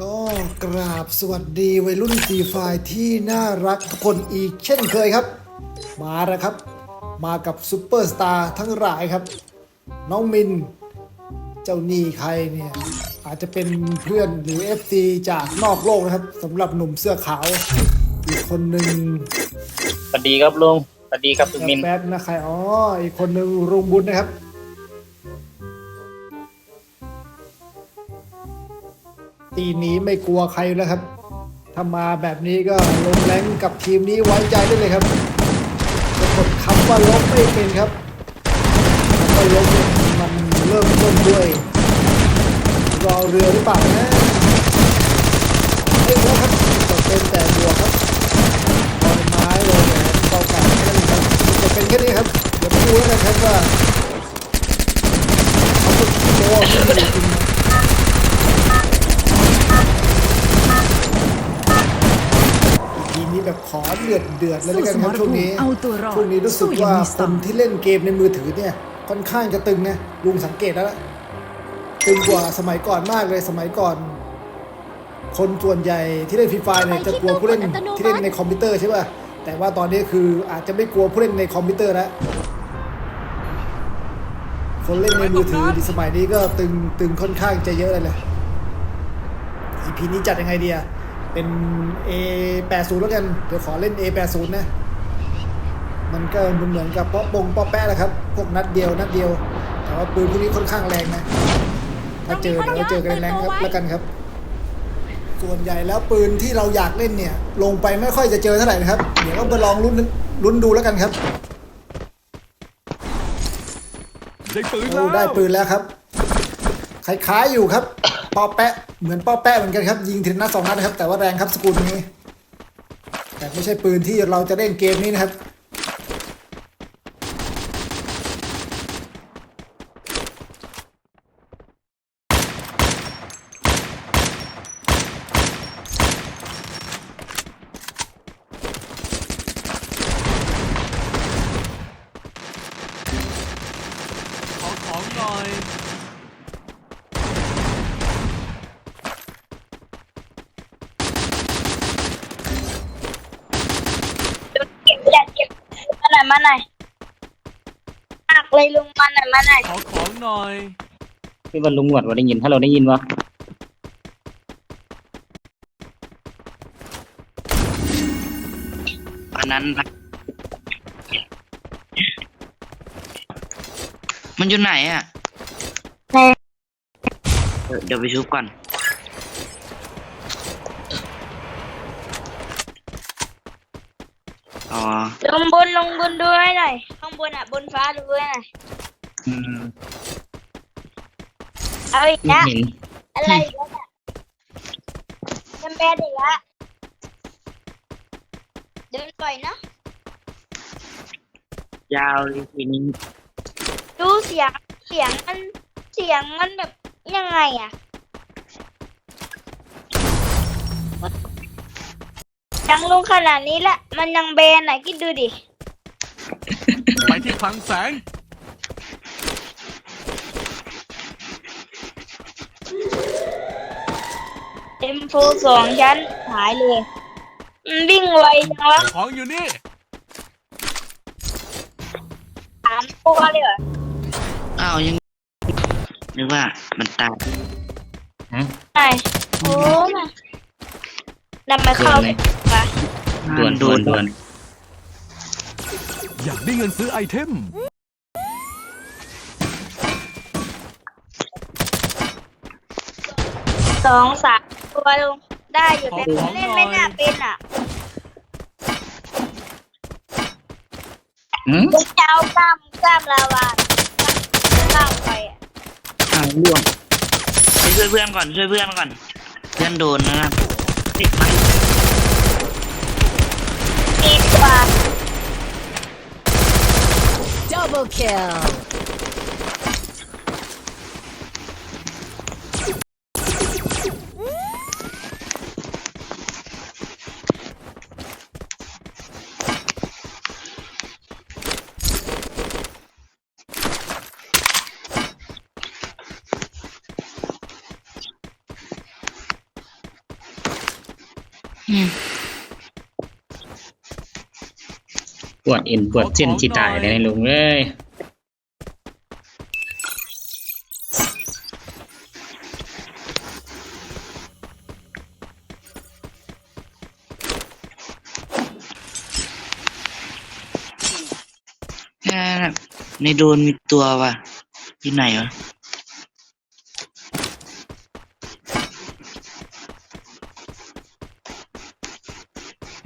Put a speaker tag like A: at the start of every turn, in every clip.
A: ก็กราบสวัสดีวัยรุ่นฟรีไฟร์ที่น่ารักทุกคนอีกเช่นเคยครับ มาแล้วครับ มากับซูเปอร์สตาร์ทั้งหลายครับ น้องมิน เจ้าหนี่ใครเนี่ย อาจจะเป็นเพื่อนหรือ FC จากนอกโลกนะครับสำหรับหนุ่มเสื้อขาว อีกคนหนึ่ง
B: สวัสดีครับลุงสวัสดีครับคุณมิน
A: แป๊บนะใครอ๋ออีกคนหนึ่งรุงบุญนะครับ ตีนี้ไม่กลัวใครแล้วครับ ถ้ามาแบบนี้ก็ลงแรงกับทีมนี้ไว้ใจได้เลยครับสะกดคำว่าลบไม่เป็นครับคำว่าลบเนี่ยมันเริ่มต้นด้วย รอเรือหรือเปล่านะไม่รู้ครับจะเป็นแต่บวกครับบอลไม้ลงแหวนเบาไก่แค่นั้นครับจะเป็นแค่นี้ครับ เดี๋ยวมาดูแล้วกันครับว่าเขาจะโตไม่ดีจริงนะ ทีนี้ แบบขอเดือดเดือดๆเลยแล้วกันครับช่วงนี้
C: เอาตัวรอด
A: ช่วงนี้รู้สึก
C: สู้อย่าง
A: ว่า
C: มี
A: ค
C: สไตล์
A: นที่เล่นเกมในมือถือเนี่ยค่อนข้างจะตึงนะลุงสังเกตแล้วละตึงกว่าสมัยก่อนมากเลยสมัยก่อน คนส่วนใหญ่ที่เล่นฟรีไฟเนี่ยจะกลัวผู้เล่นที่เล่นในคอมพิวเตอร์ใช่ป่ะแต่ว่าตอนนี้คืออาจจะไม่กลัวผู้เล่นในคอมพิวเตอร์แล้วคนเล่นในมือถือในสมัยนี้ก็ตึงตึงค่อนข้างจะเยอะเลยแหละ EP นี้จัดยังไงดีอะ เป็น A80 แล้วกัน เดี๋ยวขอเล่น A80 นะ มันก็เหมือนเหมือนกับป๊อปปงป๊อปแปะแหละครับ พวกนัดเดียวนัดเดียว แต่ว่าปืนพวกนี้ค่อนข้างแรงนะ ถ้าเจอเดี๋ยวเจอกันแรงครับแล้วกันครับ ส่วนใหญ่แล้วปืนที่เราอยากเล่นเนี่ย ลงไปไม่ค่อยจะเจอเท่าไหร่นะครับ เดี๋ยวก็ไปลองลุ้นลุ้นดูแล้วกันครับ
D: ได้ปืน
A: โอ้
D: แล้ว
A: ได้ปืนแล้วครับคล้ายๆอยู่ครับป้อแปะ เหมือนป้อแปะเหมือนกันครับ ยิงทีละนัดสองนัดนะครับ แต่ว่าแรงครับสกุลนี้ แต่ไม่ใช่ปืนที่เราจะเล่นเกมนี้นะครับ
D: ขอของหน่อย
E: เก็บอยากเก็บ มาหน่อยมาหน่อยอักเลยลุงมาหน่อยมาหน่อย
D: ขอของหน่อย
B: พี่วันลุงหวดว่าได้ยินถ้าเราได้ยินวะ
F: อันนั้นนะมันอยู่ไหนอะ
E: ใน
F: เดี๋ยวเดี๋ยวไปชุบก่อน อ๋อ
E: ลงบนลงบนดูให้หน่อยข้างบนอะ บนฟ้าดูให้หน่อย
F: อืม
E: เอาอีก
F: ไม่
E: แล้ว
F: เห็น
E: อะไรอีกแล้วเนี่ยจำแบดอีกแล้วเดินปล่อยเนาะ
F: ยาวเลยทีนี้
E: ดูเสียงเสียงมันเสียงมันแบบยังไงอะ ยังลงขนาดนี้ละ มันยังแบนไหนคิดดูดิ
D: ไปที่คลังแสง
E: เอ็มโฟสองชั้นหายเลยมันวิ่งไวจังวะ
D: ของอยู่นี่
E: สามตัวเลยเหรอ
F: อ้าวยังนึกว่ามันตาย
E: ไหนโอ้มานำมาเข้า
F: เกินเลย
E: วะ
B: ด่วนด่วนด่วน
D: อยากได้เงินซื้อไอเทม
E: สองสามตัวลงได้อยู่แต่
D: ขอ
E: เล่น
D: หน่อย
E: ไม่น่าเป็นอะ
B: หืม
E: ผมจะเอากล้ามกล้ามลาวานกล้ามไปอะ
F: อ้าวล่วงไปช่วยเพื่อนก่อนช่วยเพื่อนก่อน เพื่อนโดนนะครับติดมัน
E: ดี
C: Kill.
B: ปวดเอ็นปวดเส้นที่ตายเลยนะลุงเอ้ย
F: แค่ในโดนมีตัวว่ะที่ไหนวะ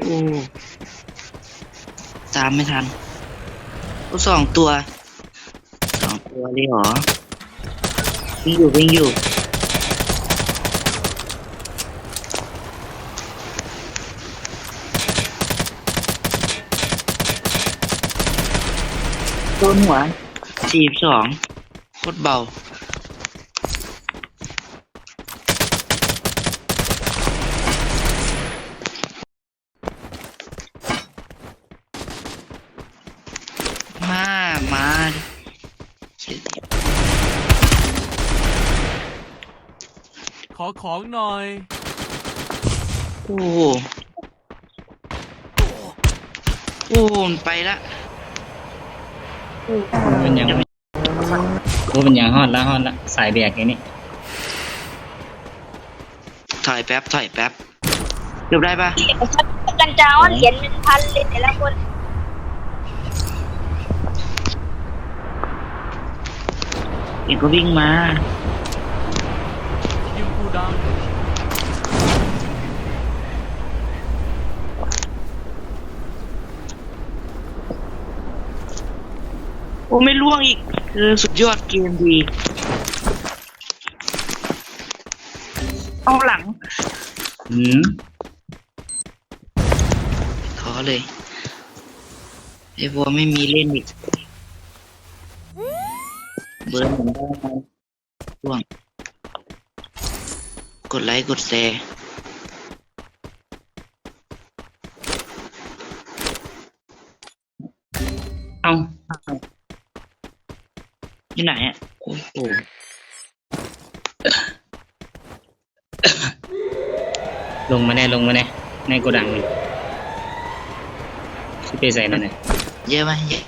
F: โอ้ามไม่ทันก็สองตัว สองตัวเลยเหรอ วิ่งอยู่วิ่งอยู่ โดนหัวสี่สองโคตรเบา มาเชี่ย
D: ข อของหน่อย
F: โอ้โหโอ้โหมันไปละ
B: มันยังโอ้มันยังฮอดละฮอดละสายแบกอย่างนี้
F: ถอยแป๊บถอยแป๊บเก็บได้ปะ
E: กันจ้าว่าเหรียญเป็นพันเลยแต่ละคน
F: เองก็วิ่งมา
D: ยิงกูดาว
F: โอ้ไม่ล่วงอีก คือสุดยอดเกมดี เอาหลัง
B: อืม
F: ท้อเลยไอ้บัวไม่มีเล่นอีก เบิร์นผมได้ไหมล่วงก ดไลค์กดแชร์
B: เอ้า
F: ที่ไหนอะโอ้โห
B: ลงมาแน่ลงมาแน่ในโกดังนี่ชิไปใส่นั่นน่ะ
F: เยอะไหมเยอะ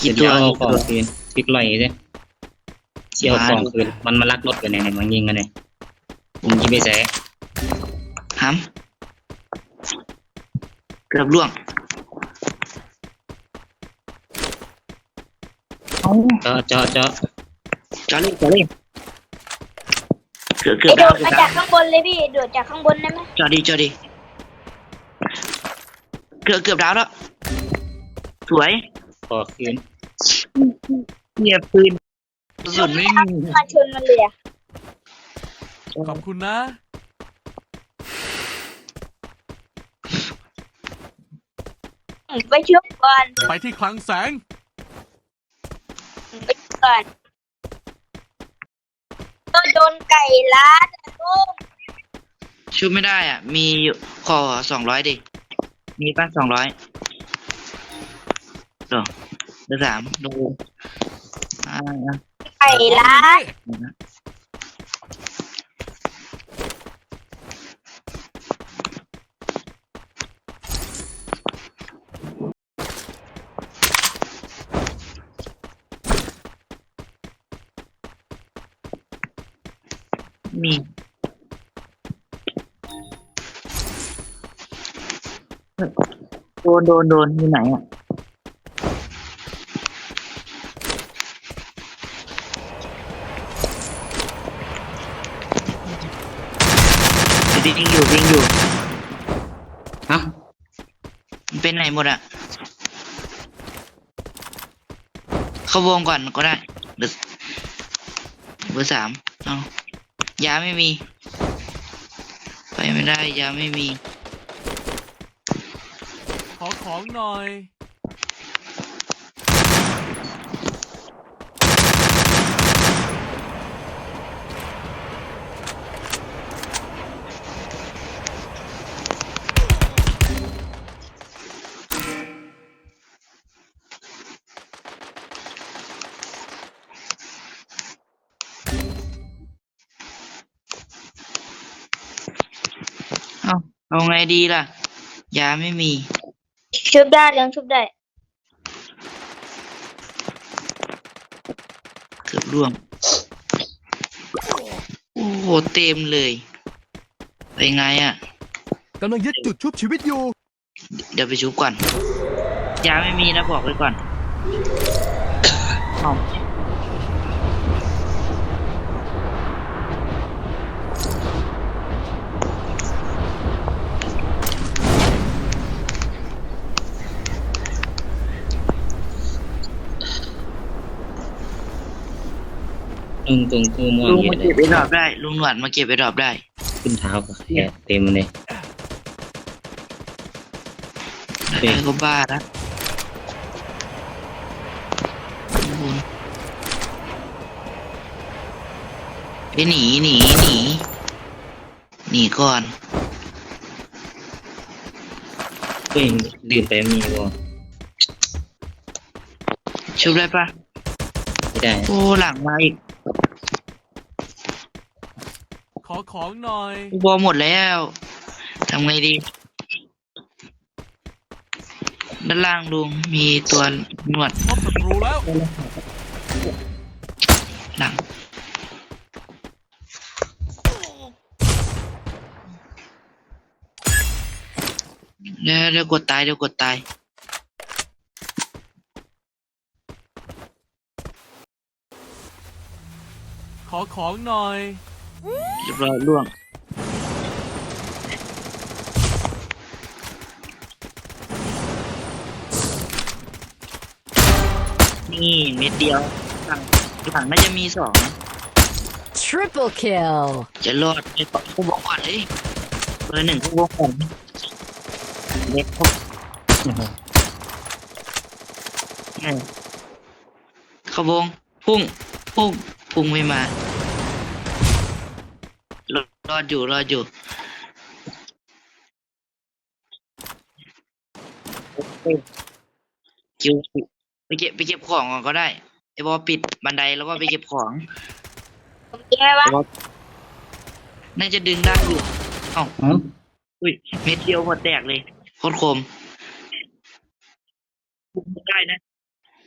B: เดี๋
F: กี่
B: ยว
F: ตัว
B: จะเอา
F: กี่
B: ของ
F: ตัว
B: คืนพลิกลอยใช่เชี่ยวของคืนมันมาลักรถกันเนี่ยเนี่ยมันยิงกันเนี่ย ผมชิไปใส่
F: ห้ำเกือบล่วง
B: เจาะเจาะเจาะ
F: จอดเลยจอดเลยเกือบเกือ
E: ไอบโด
F: ดาว
E: ด
F: เกือบ
E: มา
F: ดา
E: จาวกข้างบนเลยพี่โดดจากข้างบนได้ไหม
F: จอดดีจอดดีเกือบเกือบดาวแล้วสวย
B: ขอคืน
F: เงียบปืนสุดไม่มี
E: มาชนมันเลยอะ
D: ขอบคุณนะ
E: ไปชุบก่อน
D: ไปที่คลังแสง
E: ไปชุบก่อนก็โดนไก่ล้าดอะลูก
F: ชุบไม่ได้อะ มีอยู่ขอสองร้อยดิ มีป้าสองร้อยเดี๋ยวเดี๋ยวสามดูอ่า
E: ไก่ล้าด
F: มีโดนโดนโดนที่ไหนอะวิ่งอยู่วิ่งอยู่
B: เอ้า
F: มันเป็นไหนหมดอะเข้าวงก่อนก็ได้เดี๋ยวเบอร์สามเอา ยาไม่มี ไปไม่ได้ยาไม่มี
D: ขอของหน่อย
F: เอาเอาไงดีล่ะ ยาไม่มี
E: ชุบได้เรื่องชุบได้
F: เกือบร่วง โอ้โห เต็มเลยไปไงอะ
D: กำลังยึดจุดชุบชีวิตอยู่
F: เดี๋ยวไปชุบก่อน ยาไม่มีนะบอกไว้ก่อน เอา
B: ตรงตรงกูม่วง
F: ลุง
B: เย
F: มา
B: อะเล
F: เก็
B: ย
F: บไปดรอปได้ ลุงหนวดมาเก็บไปดรอปได้
B: ขึ้นเท้าก็แค่เต็มเลยโอเค
F: ไอ้ก็บ้าละไปหนีหนีหนีหนีก่อน
B: เฮ้ยดื่มไปมีวะ
F: ชุบได้ปะ
B: ไม่ได้
F: โอ้หลังมาอีก
D: ข อของหน่อย
F: กูบอลหมดแล้วทำไงดี ด้านล่างลุงมีตัวหนวด
D: พบศัตรูแล้ว
F: หลังเดี๋ยวเดี๋ยวกดตายเดี๋ยวกดตาย
D: ขอของหน่อย
F: เรียบร้อยล่วงนี่เม็ดเดียวหลังหลังน่าจะมีสอง
C: Triple kill.
F: จะรอดไปต่อผู้บอกก่อนเลยเบอร์หนึ่งผู้บอกก่อนเม็ดพบขบงพุ่งพุ่งพุ่งไม่มา รอดรอดอยู่รอดอยู่คิวไปเก็บไปเก็บของก่อนก็ได้ไอ้บอปิดบันไดแล้วก็ไปเก็บของ
E: ผมแย่วะ
F: น่าจะดึงได้อยู่เอ้า
B: อ๋อ
F: อุ้ยเม็ดเดียวหัวแตกเลยโคตรคมลุงได้นะ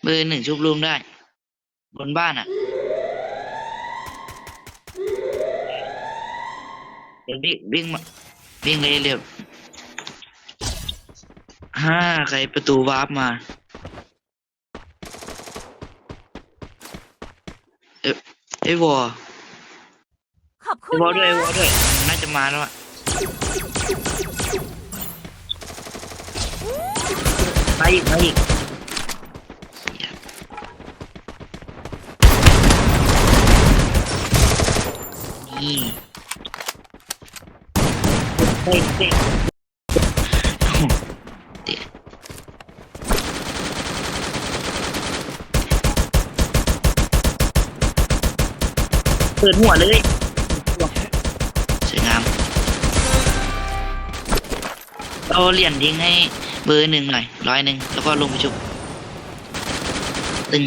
F: เบอร์หนึ่งชุบลุงได้ บนบ้านอะ ววิ่งวิ่งมาวิ่งเลยเร็วห้าใครประตูวาร์ปมา เอ๊ะไอ้วอ
C: ขอบคุ
F: ไอ้
C: ณ
F: วอด้วยไอ้
C: นะ
F: วอด้วย น่าจะมาแล้วอะมาอีกมาอีกนี่ เปิดหัวเลยสวยงามเอาเหรียญทิ้งให้เบอร์หนึ่งหน่อยร้อยหนึ่งแล้วก็ลงไปชุบตึง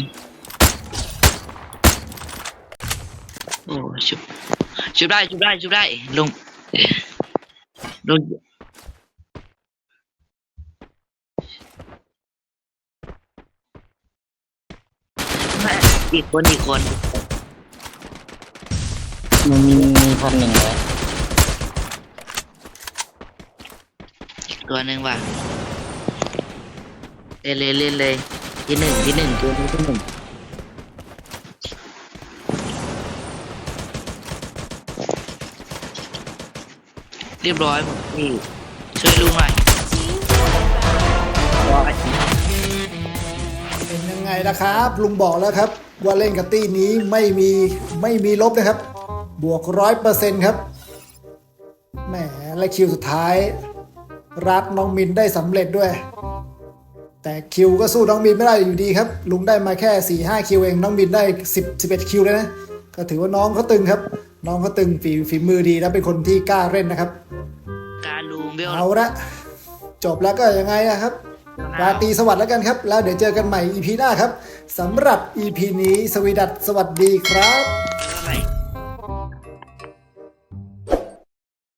F: โอ้ชุบชุบได้ชุบได้ชุบได้ลง ลงแม่อีกคนอีกคน
B: มันมีมีพันหนึ่งแล้ว
F: อีกตัวหนึ่งว่ะเล่นเลยเล่นเลยที่หนึ่งที่หนึ่งตัวนี้ที่หนึ่ง เรียบร้อยผมพี่ช่วยลุงหน่อยร้อย
A: เป็นยังไงนะครับ ลุงบอกแล้วครับ ว่าเล่นกับตี้นี้ไม่มีไม่มีลบนะครับ บวกร้อยเปอร์เซ็นต์ครับแหมและคิวสุดท้าย รัดน้องมินได้สำเร็จด้วย แต่คิวก็สู้น้องมินไม่ได้อยู่ดีครับ ลุงได้มาแค่4ี่ห้าคิวเองน้องมินได้ 10 11คิวเลยนะ ก็ถือว่าน้องเขาตึงครับ น้องเขาตึงฝีฝีมือดีแล้วเป็นคนที่กล้าเล่นนะครับ
F: การลุงเบล
A: เอาละจบแล้วก็ยังไงนะครับ ราตรีสวัสดิ์แล้วกันครับ แล้วเดี๋ยวเจอกันใหม่ EP หน้าครับสำหรับ EP นี้สวีดัตสวัสดีครับ
F: เท่าไหร่